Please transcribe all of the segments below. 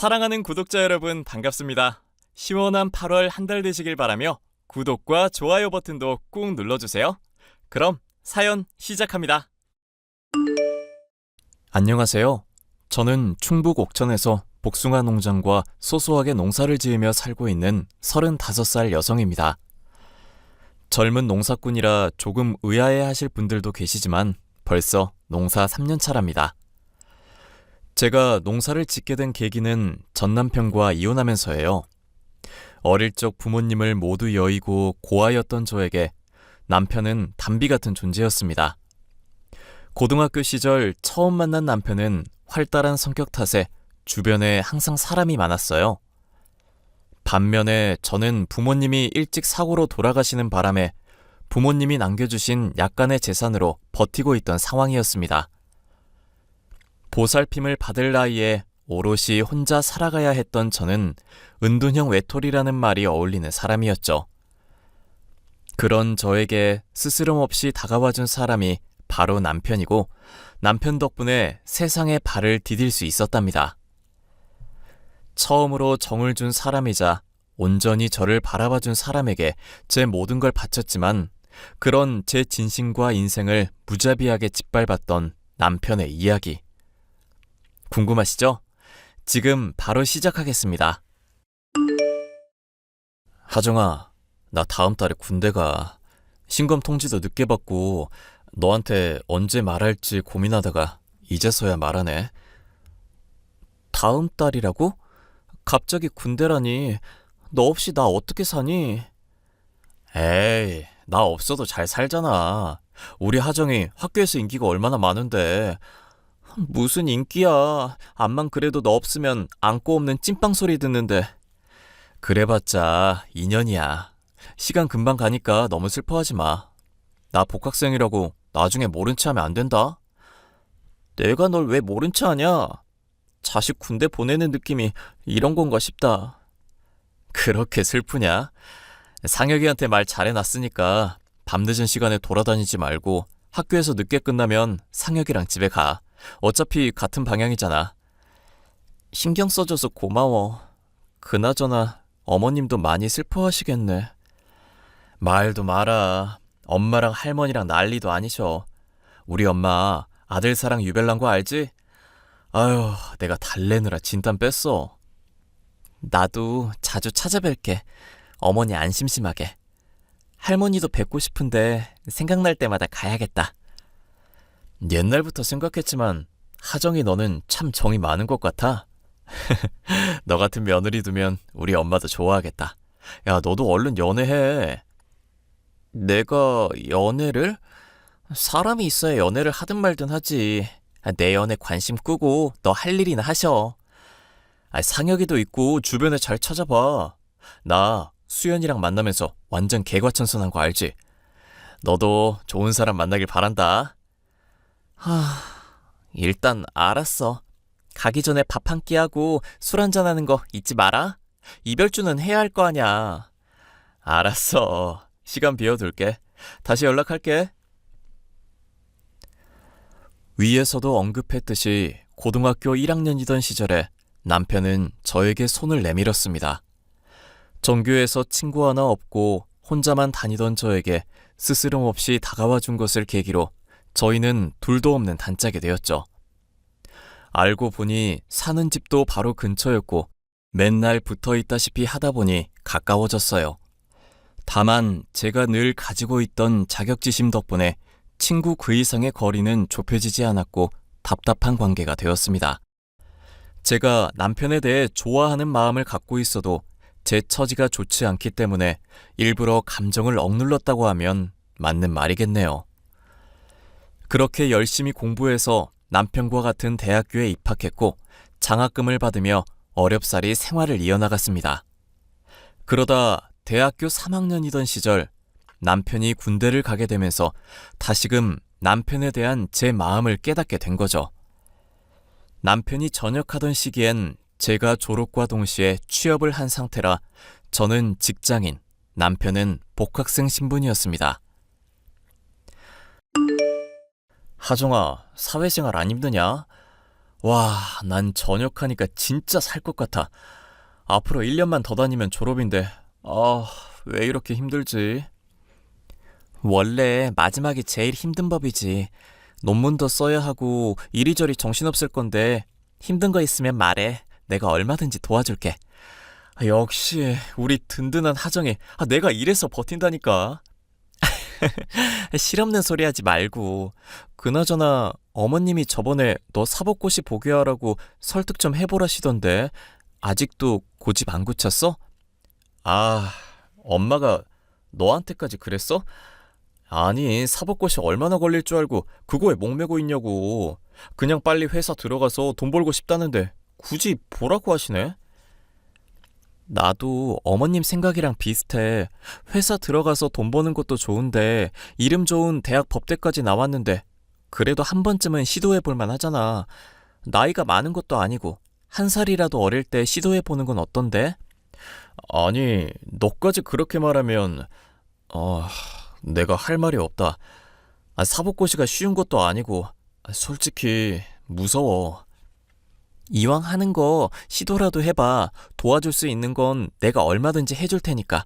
사랑하는 구독자 여러분 반갑습니다. 시원한 8월 한 달 되시길 바라며 구독과 좋아요 버튼도 꾹 눌러주세요. 그럼 사연 시작합니다. 안녕하세요. 저는 충북 옥천에서 복숭아 농장과 소소하게 농사를 지으며 살고 있는 35살 여성입니다. 젊은 농사꾼이라 조금 의아해 하실 분들도 계시지만 벌써 농사 3년 차랍니다. 제가 농사를 짓게 된 계기는 전 남편과 이혼하면서예요. 어릴 적 부모님을 모두 여의고 고아였던 저에게 남편은 담비 같은 존재였습니다. 고등학교 시절 처음 만난 남편은 활달한 성격 탓에 주변에 항상 사람이 많았어요. 반면에 저는 부모님이 일찍 사고로 돌아가시는 바람에 부모님이 남겨주신 약간의 재산으로 버티고 있던 상황이었습니다. 보살핌을 받을 나이에 오롯이 혼자 살아가야 했던 저는 은둔형 외톨이라는 말이 어울리는 사람이었죠. 그런 저에게 스스럼 없이 다가와준 사람이 바로 남편이고 남편 덕분에 세상에 발을 디딜 수 있었답니다. 처음으로 정을 준 사람이자 온전히 저를 바라봐준 사람에게 제 모든 걸 바쳤지만 그런 제 진심과 인생을 무자비하게 짓밟았던 남편의 이야기. 궁금하시죠? 지금 바로 시작하겠습니다. 하정아, 나 다음 달에 군대 가. 신검 통지도 늦게 받고 너한테 언제 말할지 고민하다가 이제서야 말하네. 다음 달이라고? 갑자기 군대라니. 너 없이 나 어떻게 사니? 에이, 나 없어도 잘 살잖아. 우리 하정이 학교에서 인기가 얼마나 많은데. 무슨 인기야. 암만 그래도 너 없으면 안고 없는 찐빵 소리 듣는데. 그래봤자 2년이야. 시간 금방 가니까 너무 슬퍼하지 마. 나 복학생이라고 나중에 모른 체 하면 안 된다. 내가 널 왜 모른 체 하냐? 자식 군대 보내는 느낌이 이런 건가 싶다. 그렇게 슬프냐? 상혁이한테 말 잘해놨으니까 밤늦은 시간에 돌아다니지 말고 학교에서 늦게 끝나면 상혁이랑 집에 가. 어차피 같은 방향이잖아. 신경 써줘서 고마워. 그나저나 어머님도 많이 슬퍼하시겠네. 말도 마라. 엄마랑 할머니랑 난리도 아니셔. 우리 엄마 아들 사랑 유별난 거 알지? 아유, 내가 달래느라 진땀 뺐어. 나도 자주 찾아뵐게. 어머니 안 심심하게. 할머니도 뵙고 싶은데 생각날 때마다 가야겠다. 옛날부터 생각했지만 하정이 너는 참 정이 많은 것 같아. 너 같은 며느리 두면 우리 엄마도 좋아하겠다. 야, 너도 얼른 연애해. 내가 연애를? 사람이 있어야 연애를 하든 말든 하지. 아, 내 연애 관심 끄고 너 할 일이나 하셔. 아, 상혁이도 있고 주변에 잘 찾아봐. 나 수연이랑 만나면서 완전 개과천선한 거 알지? 너도 좋은 사람 만나길 바란다. 하, 일단 알았어. 가기 전에 밥 한 끼 하고 술 한잔 하는 거 잊지 마라. 이별주는 해야 할 거 아냐. 알았어. 시간 비워둘게. 다시 연락할게. 위에서도 언급했듯이 고등학교 1학년이던 시절에 남편은 저에게 손을 내밀었습니다. 정규에서 친구 하나 없고 혼자만 다니던 저에게 스스럼 없이 다가와 준 것을 계기로 저희는 둘도 없는 단짝이 되었죠. 알고 보니 사는 집도 바로 근처였고 맨날 붙어 있다시피 하다 보니 가까워졌어요. 다만 제가 늘 가지고 있던 자격지심 덕분에 친구 그 이상의 거리는 좁혀지지 않았고 답답한 관계가 되었습니다. 제가 남편에 대해 좋아하는 마음을 갖고 있어도 제 처지가 좋지 않기 때문에 일부러 감정을 억눌렀다고 하면 맞는 말이겠네요. 그렇게 열심히 공부해서 남편과 같은 대학교에 입학했고 장학금을 받으며 어렵사리 생활을 이어나갔습니다. 그러다 대학교 3학년이던 시절 남편이 군대를 가게 되면서 다시금 남편에 대한 제 마음을 깨닫게 된 거죠. 남편이 전역하던 시기엔 제가 졸업과 동시에 취업을 한 상태라 저는 직장인, 남편은 복학생 신분이었습니다. 하정아, 사회생활 안 힘드냐? 와, 난 전역하니까 진짜 살 것 같아. 앞으로 1년만 더 다니면 졸업인데, 아, 왜 이렇게 힘들지? 원래 마지막이 제일 힘든 법이지. 논문도 써야 하고 이리저리 정신없을 건데 힘든 거 있으면 말해. 내가 얼마든지 도와줄게. 아, 역시 우리 든든한 하정이 아, 내가 이래서 버틴다니까. 실없는 소리 하지 말고. 그나저나 어머님이 저번에 너 사법고시 보게 하라고 설득 좀 해보라시던데 아직도 고집 안 굳혔어? 아, 엄마가 너한테까지 그랬어? 아니, 사법고시 얼마나 걸릴 줄 알고 그거에 목매고 있냐고. 그냥 빨리 회사 들어가서 돈 벌고 싶다는데 굳이 보라고 하시네? 나도 어머님 생각이랑 비슷해. 회사 들어가서 돈 버는 것도 좋은데 이름 좋은 대학 법대까지 나왔는데 그래도 한 번쯤은 시도해 볼 만 하잖아. 나이가 많은 것도 아니고 한 살이라도 어릴 때 시도해 보는 건 어떤데? 아니, 너까지 그렇게 말하면 어, 내가 할 말이 없다. 아, 사법고시가 쉬운 것도 아니고 아, 솔직히 무서워. 이왕 하는 거 시도라도 해봐. 도와줄 수 있는 건 내가 얼마든지 해줄 테니까.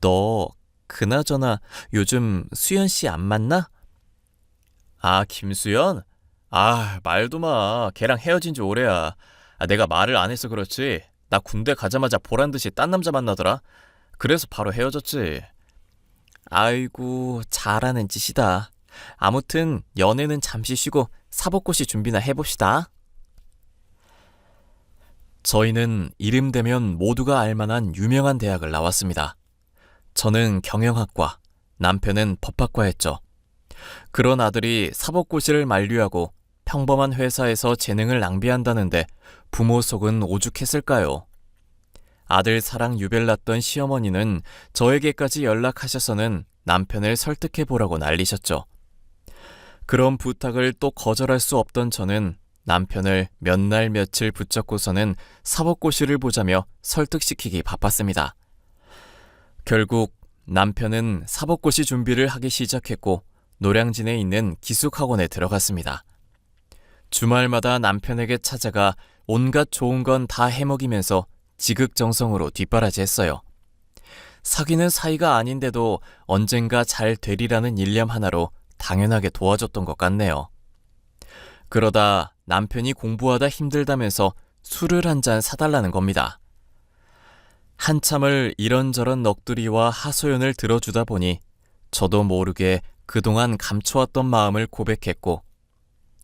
너 그나저나 요즘 수연 씨 안 만나? 아, 김수연? 아, 말도 마. 걔랑 헤어진 지 오래야. 아, 내가 말을 안 해서 그렇지. 나 군대 가자마자 보란 듯이 딴 남자 만나더라. 그래서 바로 헤어졌지. 아이고, 잘하는 짓이다. 아무튼 연애는 잠시 쉬고 사법고시 준비나 해봅시다. 저희는 이름 되면 모두가 알만한 유명한 대학을 나왔습니다. 저는 경영학과, 남편은 법학과였죠. 그런 아들이 사법고시를 만류하고 평범한 회사에서 재능을 낭비한다는데 부모 속은 오죽했을까요? 아들 사랑 유별났던 시어머니는 저에게까지 연락하셔서는 남편을 설득해 보라고 난리셨죠. 그런 부탁을 또 거절할 수 없던 저는 남편을 몇 날 며칠 붙잡고서는 사법고시를 보자며 설득시키기 바빴습니다. 결국 남편은 사법고시 준비를 하기 시작했고 노량진에 있는 기숙학원에 들어갔습니다. 주말마다 남편에게 찾아가 온갖 좋은 건 다 해먹이면서 지극정성으로 뒷바라지 했어요. 사귀는 사이가 아닌데도 언젠가 잘 되리라는 일념 하나로 당연하게 도와줬던 것 같네요. 그러다 남편이 공부하다 힘들다면서 술을 한 잔 사달라는 겁니다. 한참을 이런저런 넋두리와 하소연을 들어주다 보니 저도 모르게 그동안 감춰왔던 마음을 고백했고,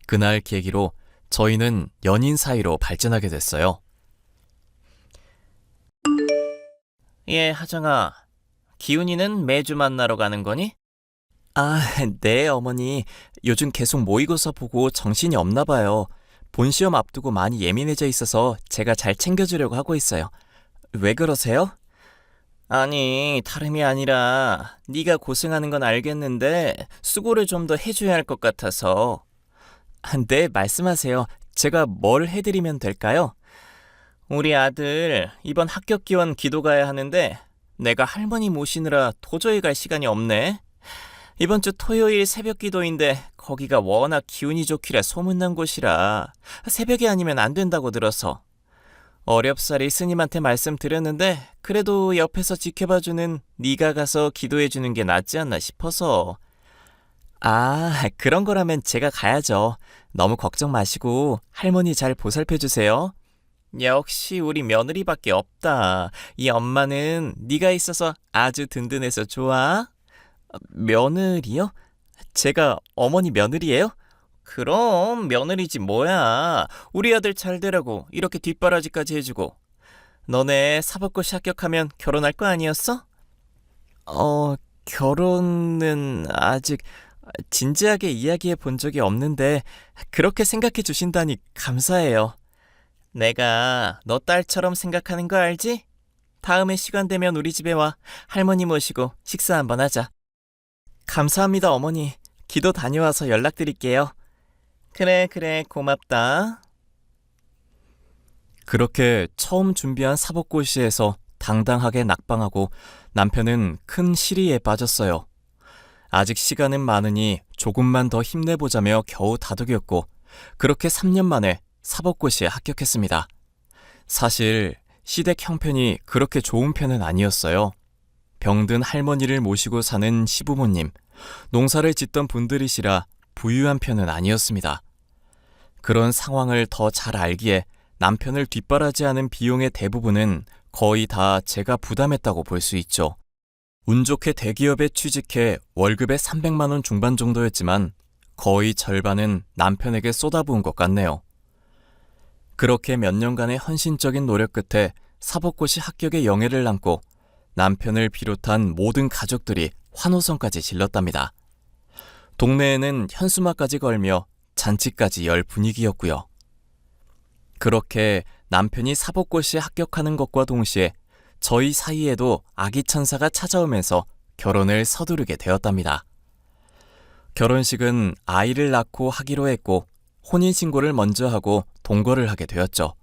그날 계기로 저희는 연인 사이로 발전하게 됐어요. 예, 하정아. 기훈이는 매주 만나러 가는 거니? 아, 네, 어머니. 요즘 계속 모의고사 보고 정신이 없나 봐요. 본 시험 앞두고 많이 예민해져 있어서 제가 잘 챙겨주려고 하고 있어요. 왜 그러세요? 아니, 다름이 아니라 네가 고생하는 건 알겠는데 수고를 좀 더 해줘야 할 것 같아서. 아, 네, 말씀하세요. 제가 뭘 해드리면 될까요? 우리 아들 이번 합격 기원 기도 가야 하는데 내가 할머니 모시느라 도저히 갈 시간이 없네. 이번 주 토요일 새벽 기도인데 거기가 워낙 기운이 좋기라 소문난 곳이라 새벽이 아니면 안 된다고 들어서 어렵사리 스님한테 말씀드렸는데 그래도 옆에서 지켜봐주는 네가 가서 기도해주는 게 낫지 않나 싶어서. 아 그런 거라면 제가 가야죠. 너무 걱정 마시고 할머니 잘 보살펴주세요. 역시 우리 며느리밖에 없다. 이 엄마는 네가 있어서 아주 든든해서 좋아 며느리요? 제가 어머니 며느리예요? 그럼 며느리지 뭐야. 우리 아들 잘 되라고 이렇게 뒷바라지까지 해주고. 너네 사법고시 합격하면 결혼할 거 아니었어? 어, 결혼은 아직 진지하게 이야기해 본 적이 없는데 그렇게 생각해 주신다니 감사해요. 내가 너 딸처럼 생각하는 거 알지? 다음에 시간 되면 우리 집에 와 할머니 모시고 식사 한번 하자. 감사합니다, 어머니. 기도 다녀와서 연락드릴게요. 그래, 그래, 고맙다. 그렇게 처음 준비한 사법고시에서 당당하게 낙방하고 남편은 큰 시리에 빠졌어요. 아직 시간은 많으니 조금만 더 힘내보자며 겨우 다독였고 그렇게 3년 만에 사법고시에 합격했습니다. 사실 시댁 형편이 그렇게 좋은 편은 아니었어요. 병든 할머니를 모시고 사는 시부모님, 농사를 짓던 분들이시라 부유한 편은 아니었습니다. 그런 상황을 더 잘 알기에 남편을 뒷바라지하는 비용의 대부분은 거의 다 제가 부담했다고 볼 수 있죠. 운 좋게 대기업에 취직해 월급의 300만 원 중반 정도였지만 거의 절반은 남편에게 쏟아부은 것 같네요. 그렇게 몇 년간의 헌신적인 노력 끝에 사법고시 합격의 영예를 남고 남편을 비롯한 모든 가족들이 환호성까지 질렀답니다. 동네에는 현수막까지 걸며 잔치까지 열 분위기였고요. 그렇게 남편이 사법고시에 합격하는 것과 동시에 저희 사이에도 아기 천사가 찾아오면서 결혼을 서두르게 되었답니다. 결혼식은 아이를 낳고 하기로 했고 혼인신고를 먼저 하고 동거를 하게 되었죠.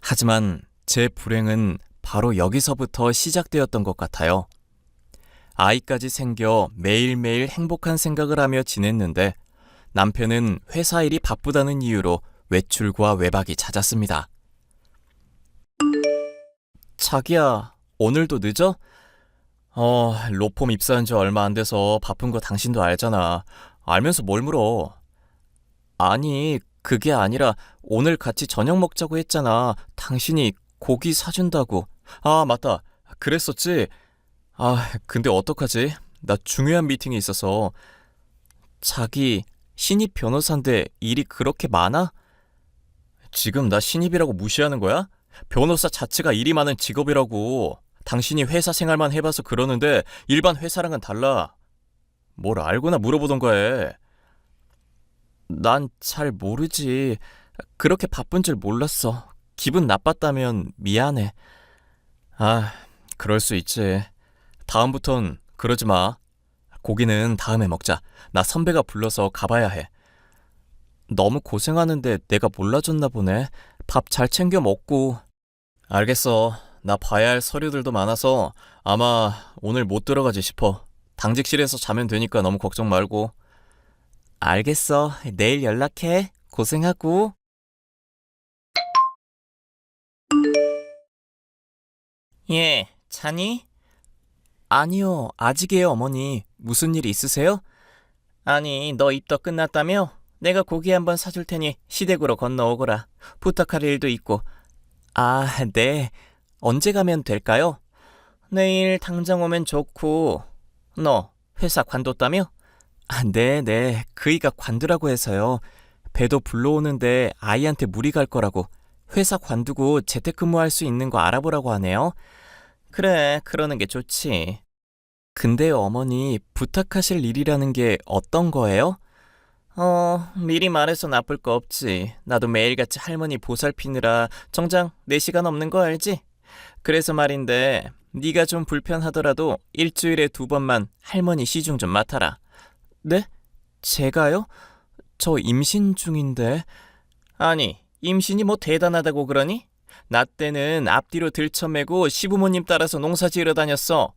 하지만 제 불행은 바로 여기서부터 시작되었던 것 같아요. 아이까지 생겨 매일매일 행복한 생각을 하며 지냈는데 남편은 회사 일이 바쁘다는 이유로 외출과 외박이 잦았습니다. 자기야, 오늘도 늦어? 어, 로펌 입사한 지 얼마 안 돼서 바쁜 거 당신도 알잖아. 알면서 뭘 물어? 아니, 그게 아니라 오늘 같이 저녁 먹자고 했잖아. 당신이 고기 사준다고. 아, 맞다. 그랬었지? 아, 근데 어떡하지? 나 중요한 미팅이 있어서. 자기, 신입 변호사인데 일이 그렇게 많아? 지금 나 신입이라고 무시하는 거야? 변호사 자체가 일이 많은 직업이라고. 당신이 회사 생활만 해봐서 그러는데 일반 회사랑은 달라. 뭘 알고나 물어보던가 해. 난 잘 모르지. 그렇게 바쁜 줄 몰랐어. 기분 나빴다면 미안해. 아, 그럴 수 있지. 다음부턴 그러지 마. 고기는 다음에 먹자. 나 선배가 불러서 가봐야 해. 너무 고생하는데 내가 몰라줬나 보네. 밥 잘 챙겨 먹고. 알겠어. 나 봐야 할 서류들도 많아서 아마 오늘 못 들어가지 싶어. 당직실에서 자면 되니까 너무 걱정 말고. 알겠어. 내일 연락해. 고생하고. 예, 자니? 아니요, 아직이에요, 어머니. 무슨 일 있으세요? 아니, 너 입덕 끝났다며? 내가 고기 한번 사줄 테니 시댁으로 건너오거라. 부탁할 일도 있고. 아, 네. 언제 가면 될까요? 내일 당장 오면 좋고. 너 회사 관뒀다며? 아, 네, 네. 그이가 관두라고 해서요. 배도 불러오는데 아이한테 무리 갈 거라고. 회사 관두고 재택근무할 수 있는 거 알아보라고 하네요. 그래, 그러는 게 좋지. 근데 어머니, 부탁하실 일이라는 게 어떤 거예요? 어, 미리 말해서 나쁠 거 없지. 나도 매일같이 할머니 보살피느라 정작 4시간 없는 거 알지? 그래서 말인데, 네가 좀 불편하더라도 일주일에 두 번만 할머니 시중 좀 맡아라. 네? 제가요? 저 임신 중인데. 아니, 임신이 뭐 대단하다고 그러니? 나 때는 앞뒤로 들쳐매고 시부모님 따라서 농사 지으러 다녔어.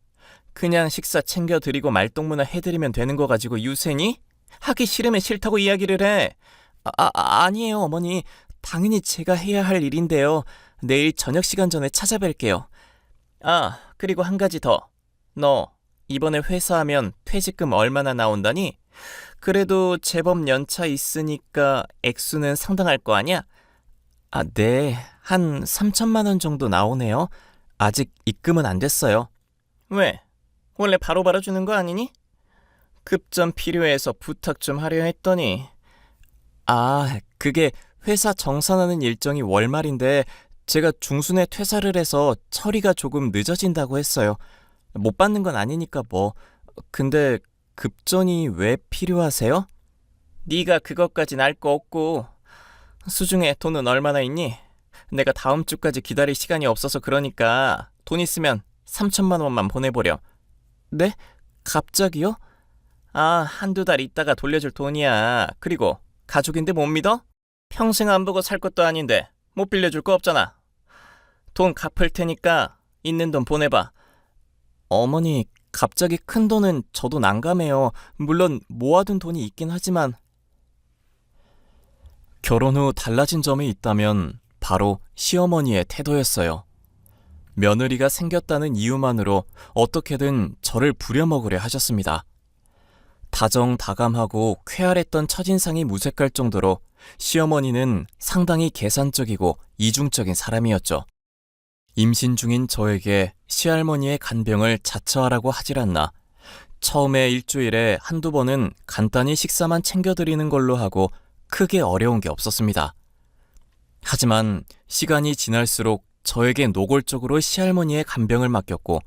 그냥 식사 챙겨드리고 말동무나 해드리면 되는 거 가지고 유세니? 하기 싫으면 싫다고 이야기를 해. 아, 아, 아니에요, 어머니. 당연히 제가 해야 할 일인데요. 내일 저녁 시간 전에 찾아뵐게요. 아, 그리고 한 가지 더. 너, 이번에 회사하면 퇴직금 얼마나 나온다니? 그래도 제법 연차 있으니까 액수는 상당할 거 아니야? 아, 네. 한 3천만 원 정도 나오네요. 아직 입금은 안 됐어요. 왜? 원래 바로바로 주는 거 아니니? 급전 필요해서 부탁 좀 하려 했더니. 아, 그게 회사 정산하는 일정이 월말인데 제가 중순에 퇴사를 해서 처리가 조금 늦어진다고 했어요. 못 받는 건 아니니까 뭐. 근데 급전이 왜 필요하세요? 네가 그것까진 알 거 없고 수중에 돈은 얼마나 있니? 내가 다음 주까지 기다릴 시간이 없어서 그러니까 돈 있으면 3천만 원만 보내보려. 네? 갑자기요? 아, 한두 달 있다가 돌려줄 돈이야. 그리고 가족인데 못 믿어? 평생 안 보고 살 것도 아닌데 못 빌려줄 거 없잖아. 돈 갚을 테니까 있는 돈 보내봐. 어머니, 갑자기 큰 돈은 저도 난감해요. 물론 모아둔 돈이 있긴 하지만 결혼 후 달라진 점이 있다면 바로 시어머니의 태도였어요. 며느리가 생겼다는 이유만으로 어떻게든 저를 부려먹으려 하셨습니다. 다정다감하고 쾌활했던 첫인상이 무색할 정도로 시어머니는 상당히 계산적이고 이중적인 사람이었죠. 임신 중인 저에게 시할머니의 간병을 자처하라고 하질 않나. 처음에 일주일에 한두 번은 간단히 식사만 챙겨드리는 걸로 하고 크게 어려운 게 없었습니다. 하지만 시간이 지날수록 저에게 노골적으로 시할머니의 간병을 맡겼고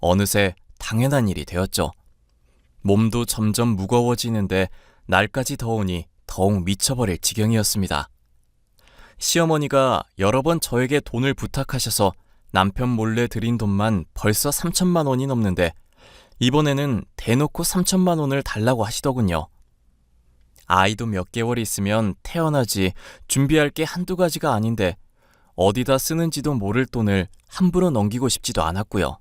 어느새 당연한 일이 되었죠. 몸도 점점 무거워지는데 날까지 더우니 더욱 미쳐버릴 지경이었습니다. 시어머니가 여러 번 저에게 돈을 부탁하셔서 남편 몰래 드린 돈만 벌써 3천만 원이 넘는데 이번에는 대놓고 3천만 원을 달라고 하시더군요. 아이도 몇 개월 있으면 태어나지 준비할 게 한두 가지가 아닌데 어디다 쓰는지도 모를 돈을 함부로 넘기고 싶지도 않았고요.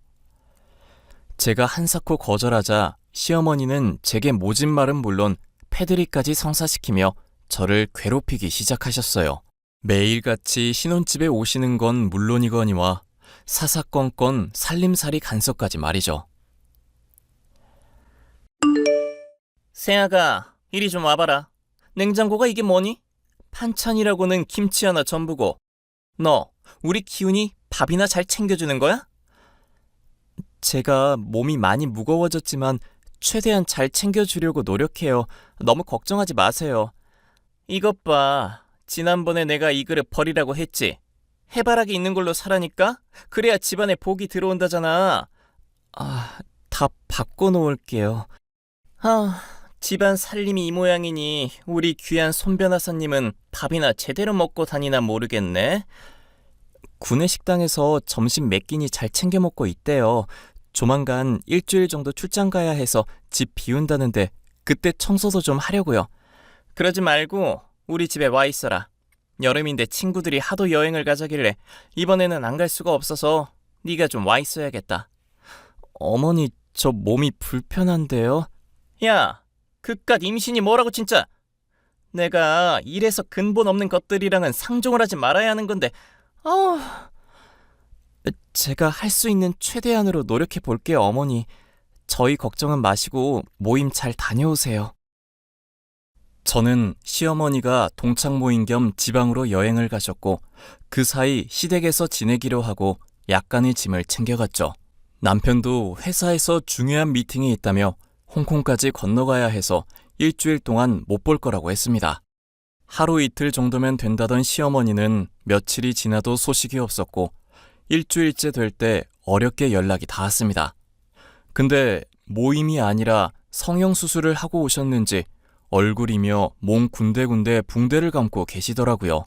제가 한사코 거절하자 시어머니는 제게 모진 말은 물론 패드립까지 성사시키며 저를 괴롭히기 시작하셨어요. 매일같이 신혼집에 오시는 건 물론이거니와 사사건건 살림살이 간섭까지 말이죠. 세아가 이리 좀 와봐라. 냉장고가 이게 뭐니? 반찬이라고는 김치 하나 전부고 너 우리 기훈이 밥이나 잘 챙겨주는 거야? 제가 몸이 많이 무거워졌지만 최대한 잘 챙겨주려고 노력해요. 너무 걱정하지 마세요. 이것 봐. 지난번에 내가 이 그릇 버리라고 했지. 해바라기 있는 걸로 사라니까? 그래야 집안에 복이 들어온다잖아. 아, 다 바꿔놓을게요. 아, 집안 살림이 이 모양이니 우리 귀한 손변화사님은 밥이나 제대로 먹고 다니나 모르겠네. 구내 식당에서 점심 몇 끼니 잘 챙겨 먹고 있대요. 조만간 일주일 정도 출장 가야 해서 집 비운다는데 그때 청소도 좀 하려고요. 그러지 말고 우리 집에 와 있어라. 여름인데 친구들이 하도 여행을 가자길래 이번에는 안 갈 수가 없어서 네가 좀 와 있어야겠다. 어머니 저 몸이 불편한데요. 야, 그깟 임신이 뭐라고 진짜. 내가 이래서 근본 없는 것들이랑은 상종을 하지 말아야 하는 건데. 아우. 제가 할 수 있는 최대한으로 노력해 볼게요, 어머니. 저희 걱정은 마시고 모임 잘 다녀오세요. 저는 시어머니가 동창 모임 겸 지방으로 여행을 가셨고 그 사이 시댁에서 지내기로 하고 약간의 짐을 챙겨갔죠. 남편도 회사에서 중요한 미팅이 있다며 홍콩까지 건너가야 해서 일주일 동안 못 볼 거라고 했습니다. 하루 이틀 정도면 된다던 시어머니는 며칠이 지나도 소식이 없었고 일주일째 될 때 어렵게 연락이 닿았습니다. 근데 모임이 아니라 성형수술을 하고 오셨는지 얼굴이며 몸 군데군데 붕대를 감고 계시더라고요.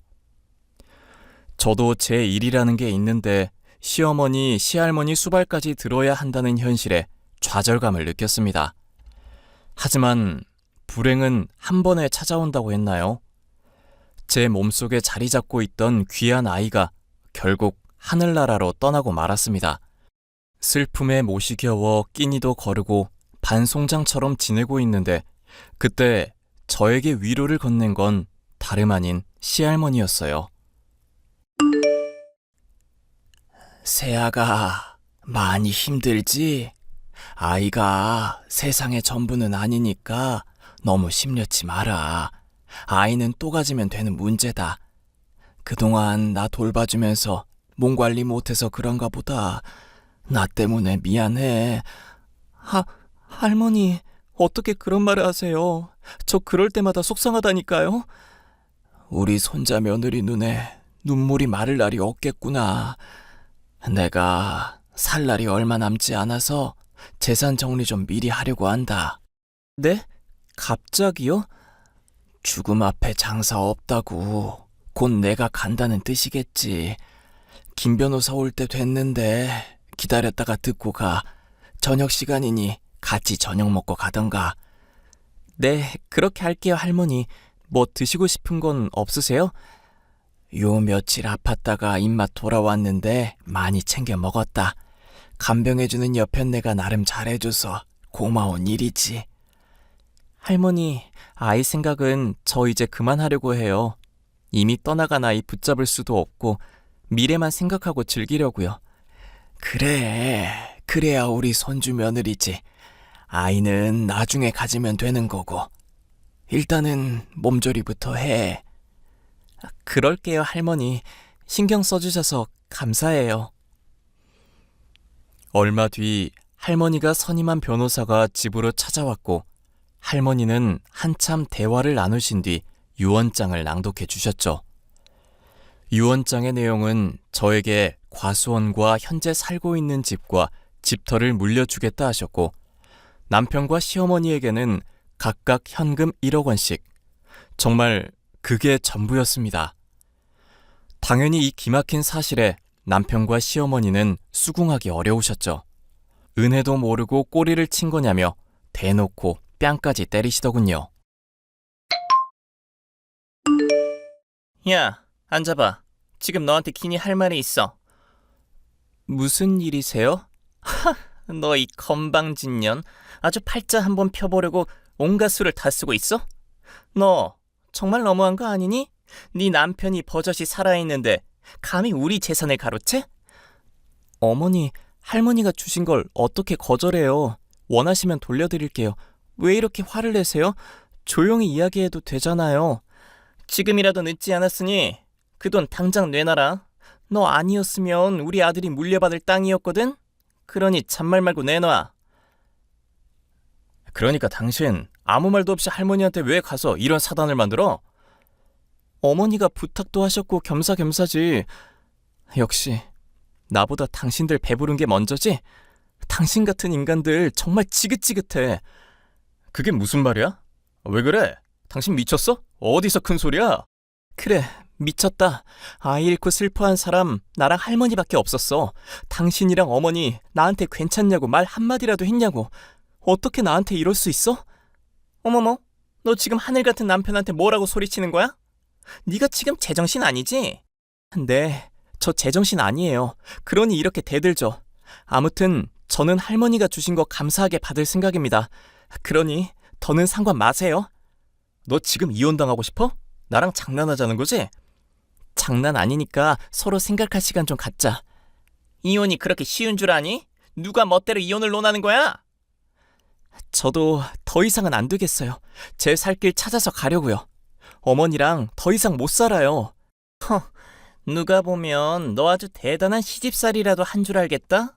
저도 제 일이라는 게 있는데 시어머니, 시할머니 수발까지 들어야 한다는 현실에 좌절감을 느꼈습니다. 하지만 불행은 한 번에 찾아온다고 했나요? 제 몸속에 자리 잡고 있던 귀한 아이가 결국 하늘나라로 떠나고 말았습니다. 슬픔에 못이 겨워 끼니도 거르고 반송장처럼 지내고 있는데 그때 저에게 위로를 건넨 건 다름 아닌 시할머니였어요. 세아가 많이 힘들지? 아이가 세상의 전부는 아니니까 너무 심려치 마라. 아이는 또 가지면 되는 문제다. 그동안 나 돌봐주면서 몸 관리 못해서 그런가 보다. 나 때문에 미안해. 하, 할머니, 어떻게 그런 말을 하세요? 저 그럴 때마다 속상하다니까요. 우리 손자 며느리 눈에 눈물이 마를 날이 없겠구나. 내가 살 날이 얼마 남지 않아서 재산 정리 좀 미리 하려고 한다. 네? 갑자기요? 죽음 앞에 장사 없다고 곧 내가 간다는 뜻이겠지. 김 변호사 올 때 됐는데 기다렸다가 듣고 가. 저녁 시간이니 같이 저녁 먹고 가던가. 네, 그렇게 할게요, 할머니. 뭐 드시고 싶은 건 없으세요? 요 며칠 아팠다가 입맛 돌아왔는데 많이 챙겨 먹었다. 간병해주는 여편네가 나름 잘해줘서 고마운 일이지. 할머니, 아이 생각은 저 이제 그만하려고 해요. 이미 떠나간 아이 붙잡을 수도 없고 미래만 생각하고 즐기려고요. 그래, 그래야 우리 손주 며느리지. 아이는 나중에 가지면 되는 거고. 일단은 몸조리부터 해. 그럴게요, 할머니. 신경 써주셔서 감사해요. 얼마 뒤 할머니가 선임한 변호사가 집으로 찾아왔고 할머니는 한참 대화를 나누신 뒤 유언장을 낭독해 주셨죠. 유언장의 내용은 저에게 과수원과 현재 살고 있는 집과 집터를 물려주겠다 하셨고 남편과 시어머니에게는 각각 현금 1억 원씩 정말 그게 전부였습니다. 당연히 이 기막힌 사실에 남편과 시어머니는 수긍하기 어려우셨죠. 은혜도 모르고 꼬리를 친 거냐며 대놓고 뺨까지 때리시더군요. 야, 앉아봐. 지금 너한테 긴히 할 말이 있어. 무슨 일이세요? 하, 너 이 건방진 년. 아주 팔자 한번 펴보려고 온갖 수를 다 쓰고 있어? 너 정말 너무한 거 아니니? 네 남편이 버젓이 살아있는데 감히 우리 재산을 가로채? 어머니, 할머니가 주신 걸 어떻게 거절해요? 원하시면 돌려드릴게요. 왜 이렇게 화를 내세요? 조용히 이야기해도 되잖아요. 지금이라도 늦지 않았으니 그 돈 당장 내놔라. 너 아니었으면 우리 아들이 물려받을 땅이었거든? 그러니 잔말 말고 내놔. 그러니까 당신 아무 말도 없이 할머니한테 왜 가서 이런 사단을 만들어? 어머니가 부탁도 하셨고 겸사겸사지. 역시 나보다 당신들 배부른 게 먼저지? 당신 같은 인간들 정말 지긋지긋해. 그게 무슨 말이야? 왜 그래? 당신 미쳤어? 어디서 큰 소리야? 그래, 미쳤다. 아이 잃고 슬퍼한 사람 나랑 할머니밖에 없었어. 당신이랑 어머니 나한테 괜찮냐고 말 한마디라도 했냐고. 어떻게 나한테 이럴 수 있어? 어머머, 너 지금 하늘 같은 남편한테 뭐라고 소리치는 거야? 네가 지금 제정신 아니지? 네, 저 제정신 아니에요. 그러니 이렇게 대들죠. 아무튼 저는 할머니가 주신 거 감사하게 받을 생각입니다. 그러니 더는 상관 마세요. 너 지금 이혼당하고 싶어? 나랑 장난하자는 거지? 장난 아니니까 서로 생각할 시간 좀 갖자. 이혼이 그렇게 쉬운 줄 아니? 누가 멋대로 이혼을 논하는 거야? 저도 더 이상은 안 되겠어요. 제 살 길 찾아서 가려고요. 어머니랑 더 이상 못 살아요. 허, 누가 보면 너 아주 대단한 시집살이라도 한 줄 알겠다?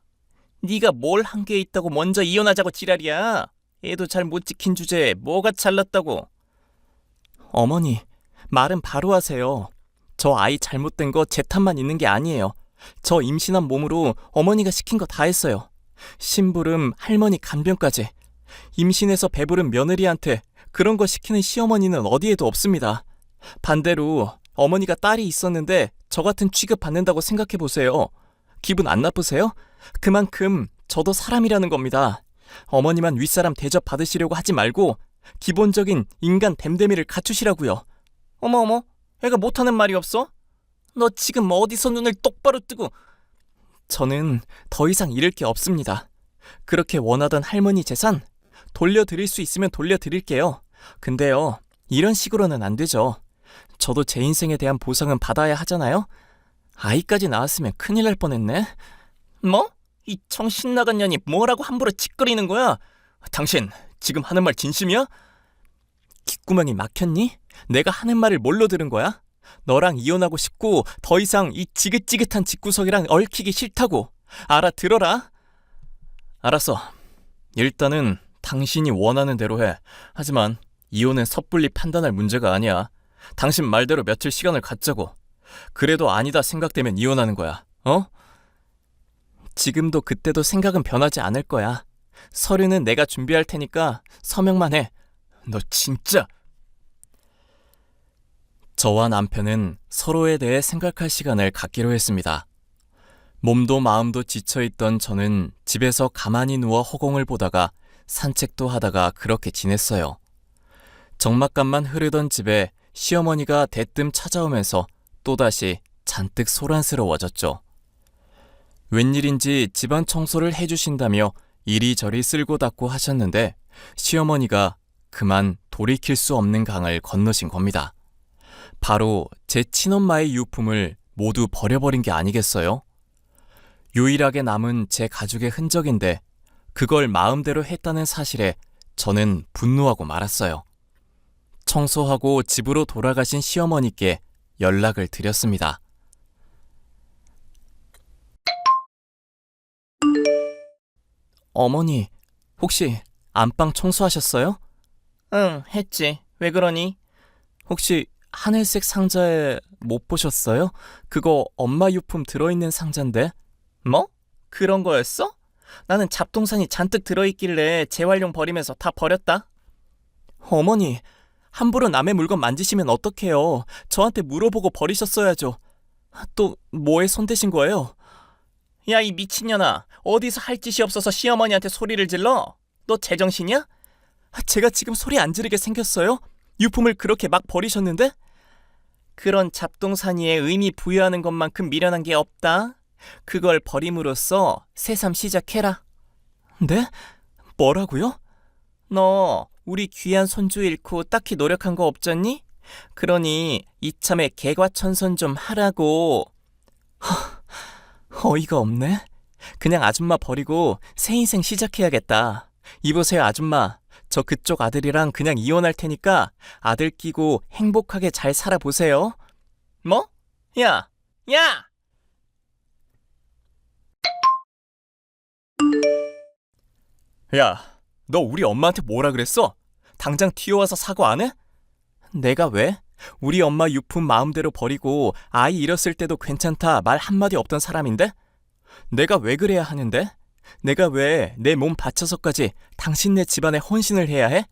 네가 뭘 한 게 있다고 먼저 이혼하자고 지랄이야. 애도 잘 못 지킨 주제에 뭐가 잘났다고. 어머니, 말은 바로 하세요. 저 아이 잘못된 거 제 탓만 있는 게 아니에요. 저 임신한 몸으로 어머니가 시킨 거 다 했어요. 심부름, 할머니 간병까지. 임신해서 배부른 며느리한테 그런 거 시키는 시어머니는 어디에도 없습니다. 반대로 어머니가 딸이 있었는데 저 같은 취급 받는다고 생각해 보세요. 기분 안 나쁘세요? 그만큼 저도 사람이라는 겁니다. 어머니만 윗사람 대접 받으시려고 하지 말고 기본적인 인간 댐데미를 갖추시라고요. 어머 어머, 애가 못하는 말이 없어? 너 지금 어디서 눈을 똑바로 뜨고? 저는 더 이상 잃을 게 없습니다. 그렇게 원하던 할머니 재산 돌려드릴 수 있으면 돌려드릴게요. 근데요, 이런 식으로는 안 되죠. 저도 제 인생에 대한 보상은 받아야 하잖아요. 아이까지 낳았으면 큰일 날 뻔했네. 뭐? 이 정신 나간 년이 뭐라고 함부로 짓거리는 거야? 당신 지금 하는 말 진심이야? 귓구멍이 막혔니? 내가 하는 말을 뭘로 들은 거야? 너랑 이혼하고 싶고 더 이상 이 지긋지긋한 집구석이랑 얽히기 싫다고 알아들어라. 알았어. 일단은 당신이 원하는 대로 해. 하지만 이혼은 섣불리 판단할 문제가 아니야. 당신 말대로 며칠 시간을 갖자고. 그래도 아니다 생각되면 이혼하는 거야. 어? 지금도 그때도 생각은 변하지 않을 거야. 서류는 내가 준비할 테니까 서명만 해. 너 진짜. 저와 남편은 서로에 대해 생각할 시간을 갖기로 했습니다. 몸도 마음도 지쳐있던 저는 집에서 가만히 누워 허공을 보다가 산책도 하다가 그렇게 지냈어요. 적막감만 흐르던 집에 시어머니가 대뜸 찾아오면서 또다시 잔뜩 소란스러워졌죠. 웬일인지 집안 청소를 해주신다며 이리저리 쓸고 닦고 하셨는데 시어머니가 그만 돌이킬 수 없는 강을 건너신 겁니다. 바로 제 친엄마의 유품을 모두 버려버린 게 아니겠어요? 유일하게 남은 제 가족의 흔적인데 그걸 마음대로 했다는 사실에 저는 분노하고 말았어요. 청소하고 집으로 돌아가신 시어머니께 연락을 드렸습니다. 어머니, 혹시 안방 청소하셨어요? 응, 했지. 왜 그러니? 혹시 하늘색 상자에 못 보셨어요? 그거 엄마 유품 들어있는 상자인데. 뭐? 그런 거였어? 나는 잡동산이 잔뜩 들어있길래 재활용 버리면서 다 버렸다. 어머니, 함부로 남의 물건 만지시면 어떡해요? 저한테 물어보고 버리셨어야죠. 또 뭐에 손 대신 거예요? 야, 이 미친년아. 어디서 할 짓이 없어서 시어머니한테 소리를 질러? 너 제정신이야? 제가 지금 소리 안 지르게 생겼어요? 유품을 그렇게 막 버리셨는데? 그런 잡동사니에 의미 부여하는 것만큼 미련한 게 없다. 그걸 버림으로써 새삼 시작해라. 네? 뭐라고요? 너 우리 귀한 손주 잃고 딱히 노력한 거 없잖니? 그러니 이참에 개과천선 좀 하라고. 허, 어이가 없네. 그냥 아줌마 버리고 새 인생 시작해야겠다. 이보세요, 아줌마. 저 그쪽 아들이랑 그냥 이혼할 테니까 아들 끼고 행복하게 잘 살아보세요. 뭐? 야, 야! 야, 너 우리 엄마한테 뭐라 그랬어? 당장 튀어와서 사과 안 해? 내가 왜? 우리 엄마 유품 마음대로 버리고 아이 잃었을 때도 괜찮다 말 한마디 없던 사람인데? 내가 왜 그래야 하는데? 내가 왜 내 몸 바쳐서까지 당신네 집안에 헌신을 해야 해?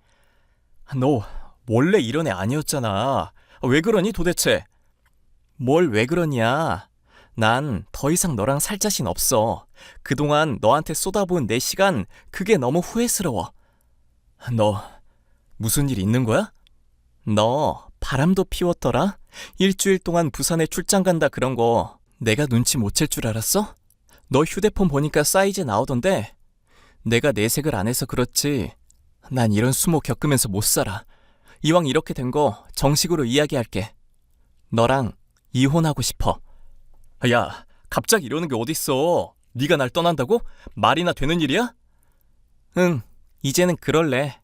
너 원래 이런 애 아니었잖아. 왜 그러니 도대체? 뭘 왜 그러냐? 난 더 이상 너랑 살 자신 없어. 그동안 너한테 쏟아부은 내 시간 그게 너무 후회스러워. 너 무슨 일 있는 거야? 너 바람도 피웠더라? 일주일 동안 부산에 출장 간다 그런 거 내가 눈치 못 챌 줄 알았어? 너 휴대폰 보니까 사이즈 나오던데 내가 내색을 안 해서 그렇지 난 이런 수모 겪으면서 못 살아 이왕 이렇게 된 거 정식으로 이야기할게 너랑 이혼하고 싶어 야 갑자기 이러는 게 어딨어 네가 날 떠난다고? 말이나 되는 일이야? 응 이제는 그럴래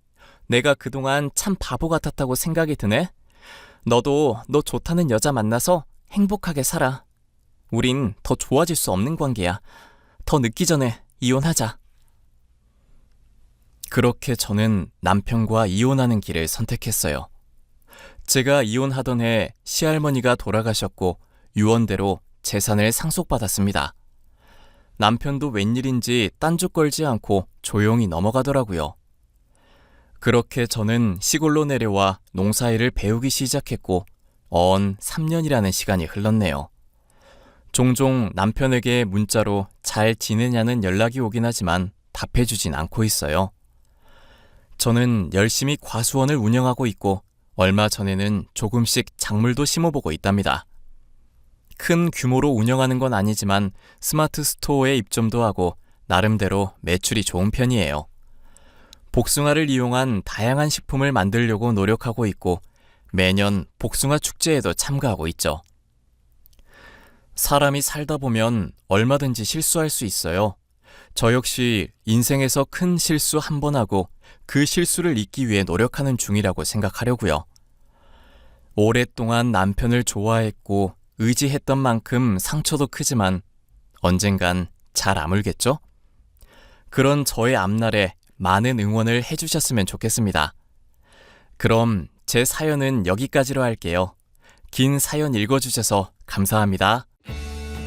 내가 그동안 참 바보 같았다고 생각이 드네 너도 너 좋다는 여자 만나서 행복하게 살아 우린 더 좋아질 수 없는 관계야. 더 늦기 전에 이혼하자. 그렇게 저는 남편과 이혼하는 길을 선택했어요. 제가 이혼하던 해 시할머니가 돌아가셨고 유언대로 재산을 상속받았습니다. 남편도 웬일인지 딴죽 걸지 않고 조용히 넘어가더라고요. 그렇게 저는 시골로 내려와 농사일을 배우기 시작했고 언 3년이라는 시간이 흘렀네요. 종종 남편에게 문자로 잘 지내냐는 연락이 오긴 하지만 답해주진 않고 있어요. 저는 열심히 과수원을 운영하고 있고 얼마 전에는 조금씩 작물도 심어보고 있답니다. 큰 규모로 운영하는 건 아니지만 스마트 스토어에 입점도 하고 나름대로 매출이 좋은 편이에요. 복숭아를 이용한 다양한 식품을 만들려고 노력하고 있고 매년 복숭아 축제에도 참가하고 있죠. 사람이 살다 보면 얼마든지 실수할 수 있어요. 저 역시 인생에서 큰 실수 한 번 하고 그 실수를 잊기 위해 노력하는 중이라고 생각하려고요. 오랫동안 남편을 좋아했고 의지했던 만큼 상처도 크지만 언젠간 잘 아물겠죠? 그런 저의 앞날에 많은 응원을 해주셨으면 좋겠습니다. 그럼 제 사연은 여기까지로 할게요. 긴 사연 읽어주셔서 감사합니다.